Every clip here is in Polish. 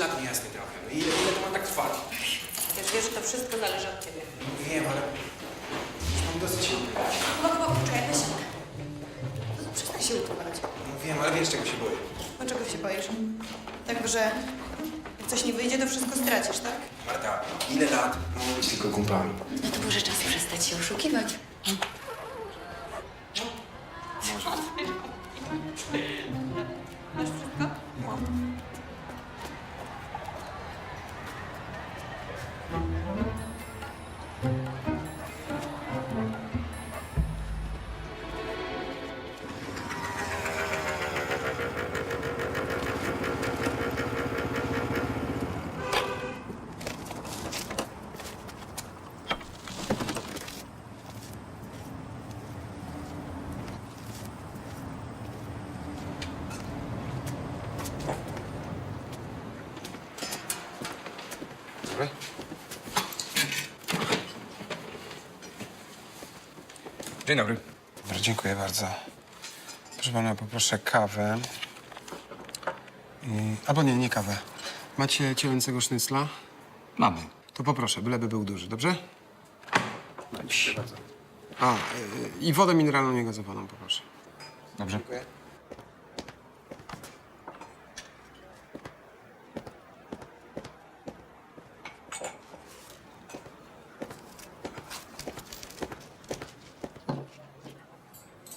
lat niejasny trochę. No ile, ile to ma tak trwać? Chociaż wiesz, że to wszystko zależy od ciebie. No wiem, ale już mam dosyć sił. Chyba, chyba, poczekaj, weź. No, Przestań się utować. No wiem, ale wiesz czego się boję. Dlaczego się boisz? Tak, że jak coś nie wyjdzie, to wszystko stracisz, tak? Marta, ile lat mamy być tylko kumplami? No to może czas przestać się oszukiwać. Masz wszystko? Mam. Dzień dobry. Dobra, dziękuję bardzo. Proszę pana, poproszę kawę. I... Albo nie, nie kawę. Macie cielęcego sznycla? Mamy. To poproszę, byleby był duży, dobrze? Dziękuję bardzo. A, y, i wodę mineralną niegazowaną poproszę. Dobrze. Dziękuję.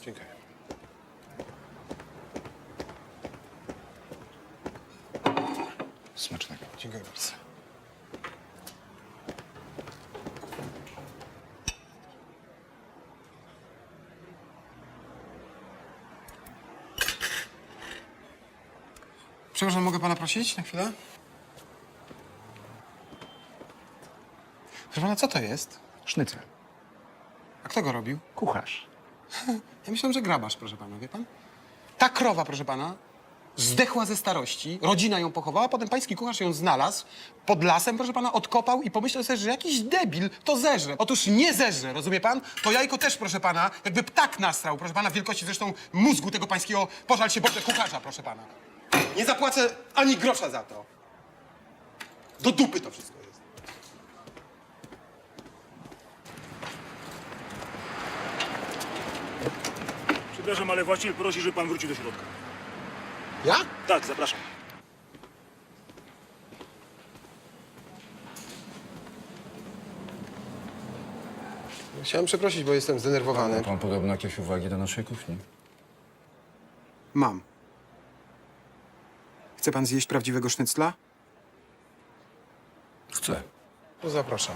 Dziękuję. Smacznego. Dziękuję bardzo. Przepraszam, mogę pana prosić na chwilę? Proszę pana, co to jest? Sznycel. A kto go robił? Kucharz. Ja myślałem, że grabarz, proszę pana, wie pan? Ta krowa, proszę pana, zdechła ze starości, rodzina ją pochowała, potem pański kucharz ją znalazł pod lasem, proszę pana, odkopał i pomyślał sobie, że jakiś debil to zeżre. Otóż nie zeżre, rozumie pan? To jajko też, proszę pana, jakby ptak nastrał, proszę pana, wielkości zresztą mózgu tego pańskiego, pożal się Boże, kucharza, proszę pana. Nie zapłacę ani grosza za to. Do dupy to wszystko jest. Przepraszam, ale właściciel prosi, żeby pan wrócił do środka. Ja? Tak, zapraszam. Chciałem przeprosić, bo jestem zdenerwowany. Pan podobno jakieś uwagi do naszej kuchni? Mam. Chce pan zjeść prawdziwego sznycla? Chcę. To zapraszam.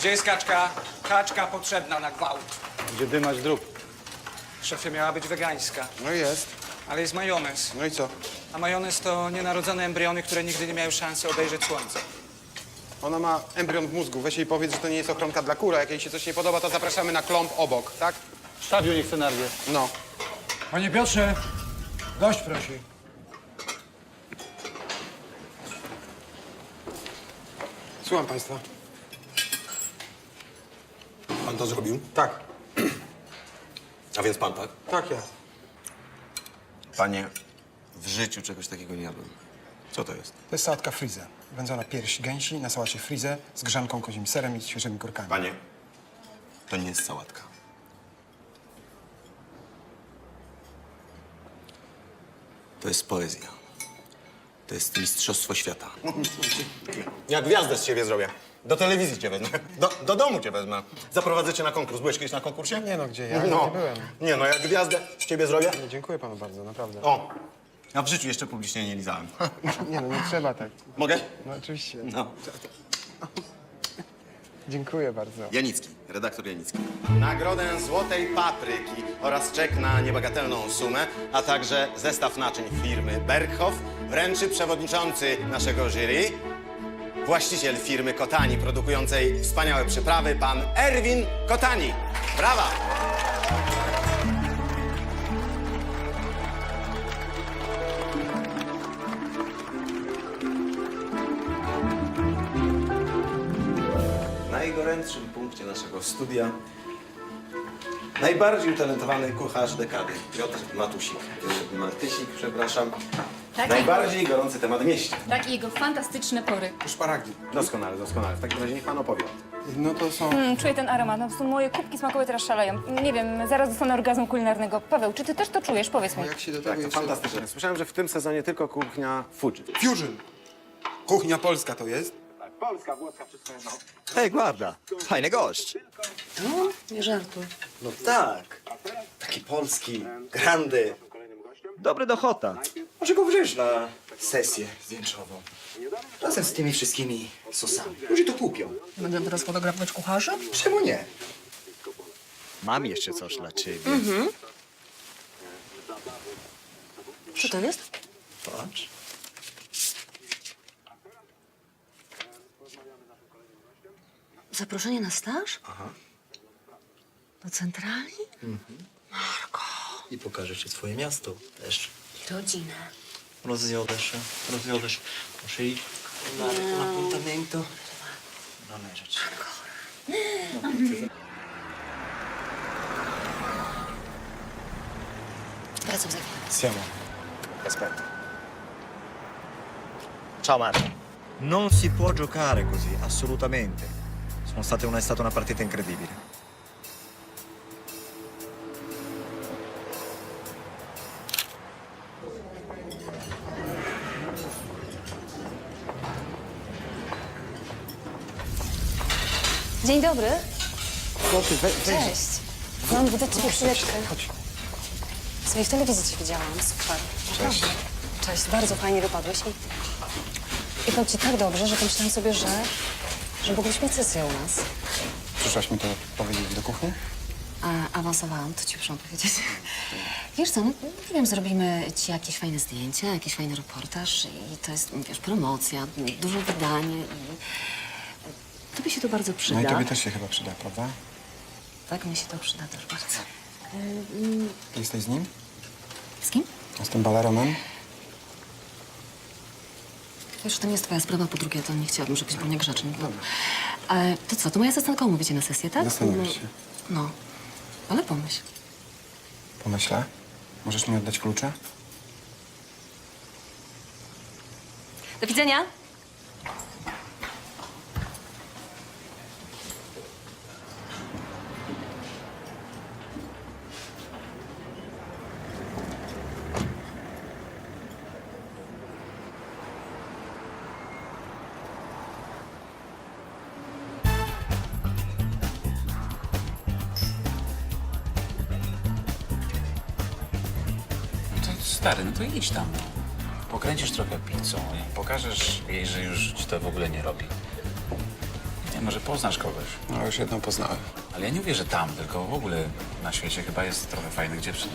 Gdzie jest kaczka? Kaczka potrzebna na gwałt. Gdzie dymać drób? Szefie miała być wegańska, No jest. ale jest majonez. No i co? A majonez to nienarodzone embriony, które nigdy nie miały szansy obejrzeć słońca. Ona ma embrion w mózgu. Weź jej powiedz, że to nie jest ochronka dla kura. Jak jej się coś nie podoba, to zapraszamy na klomp obok, tak? Sawiu niech chce narwie. No. Panie Piotrze, gość prosi. Słucham państwa. Pan to zrobił? Tak. A więc pan, tak? Tak, ja. Panie, w życiu czegoś takiego nie jadłem. Co to jest? To jest sałatka frizę. Wędzona pierś gęsi na sałacie frizę z grzanką kozim serem i świeżymi kurkami. Panie, to nie jest sałatka. To jest poezja. To jest mistrzostwo świata. Jak gwiazdę z ciebie zrobię. Do telewizji cię wezmę. Do, do domu cię wezmę. Zaprowadzę cię na konkurs. Byłeś kiedyś na konkursie? Nie no, gdzie ja? No. Nie byłem. Nie no, jak gwiazdę z ciebie zrobię? Nie, dziękuję panu bardzo, naprawdę. O! Ja w życiu jeszcze publicznie nie lizałem. Nie no, nie trzeba tak. Mogę? No oczywiście. No. Dziękuję bardzo. Janicki, redaktor Janicki. Nagrodę Złotej Papryki oraz czek na niebagatelną sumę, a także zestaw naczyń firmy Berghoff wręczy przewodniczący naszego jury, właściciel firmy Kotani produkującej wspaniałe przyprawy, pan Erwin Kotani. Brawa! Najgorętszym punkcie naszego studia najbardziej utalentowany kucharz dekady, Piotr Matusik. Matysik, przepraszam. Tak, Najbardziej gorący temat w mieście. Tak, i jego fantastyczne pory. Szparagi. Doskonale, doskonale. W takim razie niech pan opowie. No to są... Mm, czuję ten aromat. No, po prostu moje kubki smakowe teraz szaleją. Nie wiem, zaraz dostanę orgazmu kulinarnego. Paweł, czy ty też to czujesz? Powiedz mi. Jak się do tego Tak, to jeszcze... fantastyczne. Słyszałem, że w tym sezonie tylko kuchnia Fuji. Fusion. Kuchnia polska to jest? Hej, guarda, fajny gość. Nie żartuj. No tak, taki polski, grandy. Dobry do chota. Może go wziąć na sesję zdjęciową. Razem z tymi wszystkimi sosami. Ludzie to kupią. Będę teraz fotografować kucharza? Czemu nie? Mam jeszcze coś dla ciebie. Co to jest? Patrz. Zaproszenie na staż? Do centrali? I pokażę ci swoje miasto też. I rodzinę. Rozjodę się, rozjodę się. Muszę iść na appuntamento. Non è rzecz. Wracam za chwilę. Siamo. Aspetta. Ciao Marco. Non si può giocare così, assolutamente. Sono state una, è stata una partita incredibile. Dzień dobry. No ty, we, weź. Cześć. Mam wydać ciebie chwileczkę. Chodź. Sobie w telewizji cię widziałam. Super. Cześć. Cześć. Bardzo fajnie wypadłeś i... I ci tak dobrze, że pomyślałam sobie, że... że mogliśmy mieć sesję u nas. Przyszłaś mi to powiedzieć do kuchni? A, awansowałam, to ci muszę powiedzieć. Wiesz co, no nie wiem, zrobimy ci jakieś fajne zdjęcia, jakiś fajny reportaż i to jest, wiesz, promocja, dużo wydań i... Tobie się to bardzo przyda. No i tobie też się chyba przyda, prawda? Tak, mi się to przyda też bardzo. Jesteś z nim? Z kim? Z tym baleronem? Wiesz, to nie jest twoja sprawa, po drugie, to nie chciałabym, żebyś był niegrzeczny. No. Ale to co, to moja asystentką umówicie na sesję, tak? Zastanowisz się. No, ale pomyśl. Pomyślę. Możesz mi oddać klucze? Do widzenia. Stary, no to idź tam. Pokręcisz trochę pizzą i pokażesz jej, że już ci to w ogóle nie robi. Nie, może poznasz kogoś. No już jedną poznałem. Ale ja nie mówię, że tam, tylko w ogóle na świecie chyba jest trochę fajnych dziewczyn.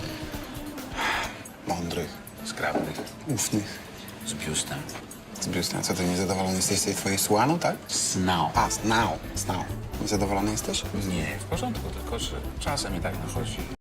Mądrych, Skrapnych, ufnych. z biustem. Z biustem. Co, ty niezadowolony jesteś z tej twojej słaną, tak? Snał. A, znał, znał. Niezadowolony jesteś? Nie, w porządku, tylko że czasem mi tak nachodzi.